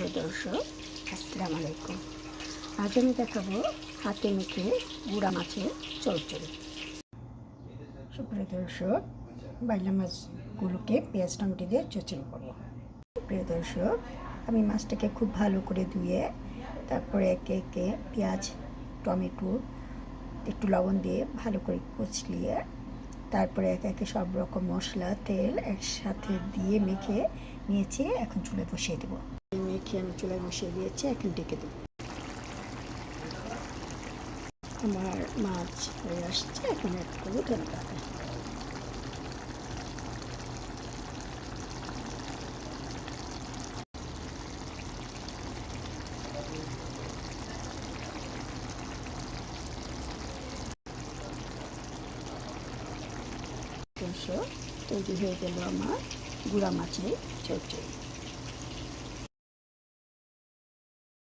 প্রিয় দর্শক, আসসালামু আলাইকুম। আজ আমি দেখাবো হাতে মেখে গুঁড়া মাছের চচ্চড়ি। সুপ্রিয় দর্শক, বাইলা মাছগুলোকে পেঁয়াজ, টমেটো দিয়ে চচ্চড়ি করব। প্রিয় দর্শক, আমি মাছটাকে খুব ভালো করে ধুয়ে তারপরে একে একে পেঁয়াজ, টমেটো, একটু লবণ দিয়ে ভালো করে কুচলিয়ে তারপরে একে একে সব রকম মশলা, তেল একসাথে দিয়ে মেখে নিয়েছি, এখন চুলে বসিয়ে দেবো। মেখে আমি চুলায় বসিয়ে দিয়েছি? এখন ডেকে দেবো। আমার মাছ হয়ে আসছে, এখন এক করব ধনে পাতা তৈরি হয়ে গেল আমার গুঁড়া মাছের চচ্চড়ি।